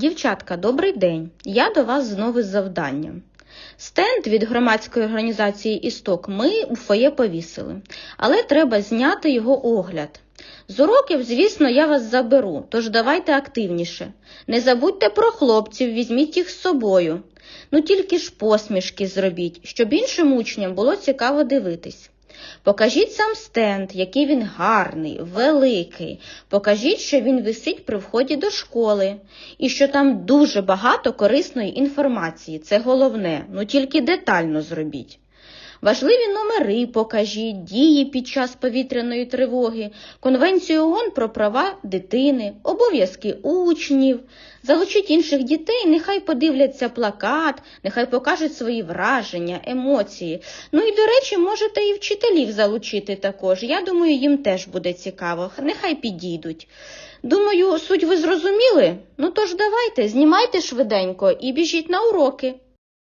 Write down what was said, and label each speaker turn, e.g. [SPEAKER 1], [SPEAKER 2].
[SPEAKER 1] Дівчатка, добрий день. Я до вас знову з завданням. Стенд від громадської організації Істок ми у фоє повісили, але треба зняти його огляд. З уроків, звісно, я вас заберу, тож давайте активніше. Не забудьте про хлопців, візьміть їх з собою. Ну тільки ж посмішки зробіть, щоб іншим учням було цікаво дивитись. Покажіть сам стенд, який він гарний, великий. Покажіть, що він висить при вході до школи, і що там дуже багато корисної інформації. Це головне, ну тільки детально зробіть. Важливі номери покажіть, дії під час повітряної тривоги, Конвенцію ООН про права дитини, обов'язки учнів. Залучіть інших дітей, нехай подивляться плакат, нехай покажуть свої враження, емоції. Ну і, до речі, можете і вчителів залучити також. Я думаю, їм теж буде цікаво. Нехай підійдуть. Думаю, суть ви зрозуміли? Ну тож давайте, знімайте швиденько і біжіть на уроки.